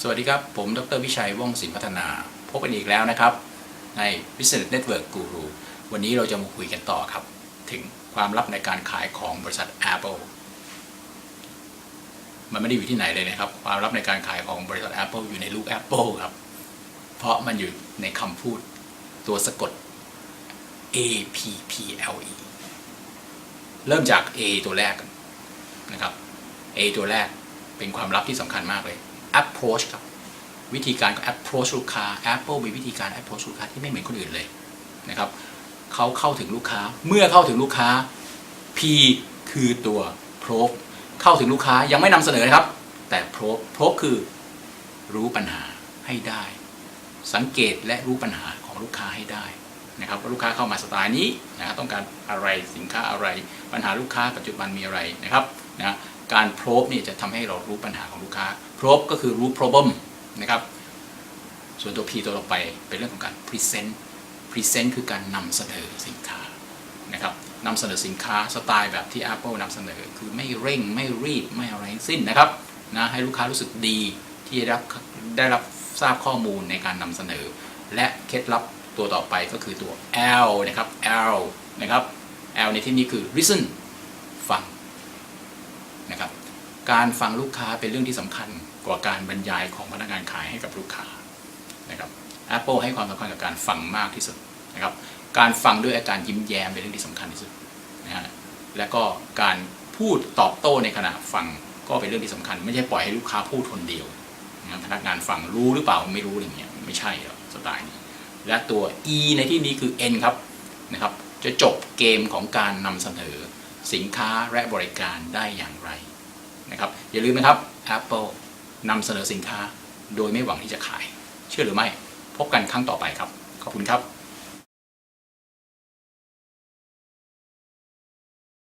สวัสดีครับ ผม ดรวิชัย ว่องศิลปพัฒนา พบกันอีกแล้วนะครับ ใน Business Network Guru วันนี้เราจะมาคุยกันต่อครับ ถึงความลับในการขายของบริษัท Apple มันไม่ได้อยู่ที่ไหนเลยนะครับ ความลับในการขายของบริษัท Apple อยู่ในลูก Apple ครับ เพราะมันอยู่ในคำพูดตัวสะกด A P P L E เริ่มจาก A ตัวแรกนะครับ A ตัวแรกเป็นความลับที่สำคัญมากเลย approach ครับวิธีการ approach ลูกค้า Apple มีวิธีการ approach ลูกค้าที่ไม่เหมือนคนอื่นเลยนะครับเขาเข้าถึงลูกค้าเมื่อเข้าถึงลูกค้า P คือตัว probe เข้าถึงลูกค้ายังไม่นำเสนอนะครับ แต่ probe probe คือรู้ปัญหาให้ได้ สังเกตและรู้ปัญหาของลูกค้าให้ได้นะครับว่าลูกค้าเข้ามาสไตล์นี้นะครับต้องการอะไรสินค้าอะไรปัญหาลูกค้าปัจจุบันมีอะไรนะครับนะ การ probe นี่จะทำให้เรารู้ปัญหาของลูกค้า probe ก็คือรู้ problem นะครับส่วนตัว P ตัวต่อไปเป็นเรื่องของการ present present คือการนำเสนอสินค้านะครับนำเสนอสินค้าสไตล์แบบที่ Apple นำเสนอคือไม่เร่งไม่รีบไม่อะไรสิ้นนะครับนะให้ลูกค้ารู้สึกดีที่ได้รับได้รับทราบข้อมูลในการนำเสนอ และเคล็ดลับตัวต่อไปก็คือตัว L นะครับ L นะครับ L ในที่นี้คือ listen ฟัง นะครับ การฟังลูกค้าเป็นเรื่องที่สำคัญกว่าการบรรยายของพนักงานขายให้กับลูกค้านะครับ Apple ให้ความสำคัญกับการฟังมากที่สุดนะครับ การฟังด้วยอาการยิ้มแย้มเป็นเรื่องที่สำคัญที่สุดนะฮะและก็การพูดตอบโต้ในขณะฟังก็เป็นเรื่องที่สำคัญ ไม่ใช่ปล่อยให้ลูกค้าพูดคนเดียวนะพนักงานฟังรู้หรือเปล่าไม่รู้อย่างเงี้ยไม่ใช่หรอกสไตล์นี้และตัว E ในที่นี้คือ N ครับนะครับจะจบเกมของการนำเสนอ สินค้าและบริการได้อย่างไรนะครับอย่าลืมนะครับ Apple นำเสนอสินค้าโดยไม่หวังที่จะขาย เชื่อหรือไม่ พบกันครั้งต่อไปครับ ขอบคุณครับ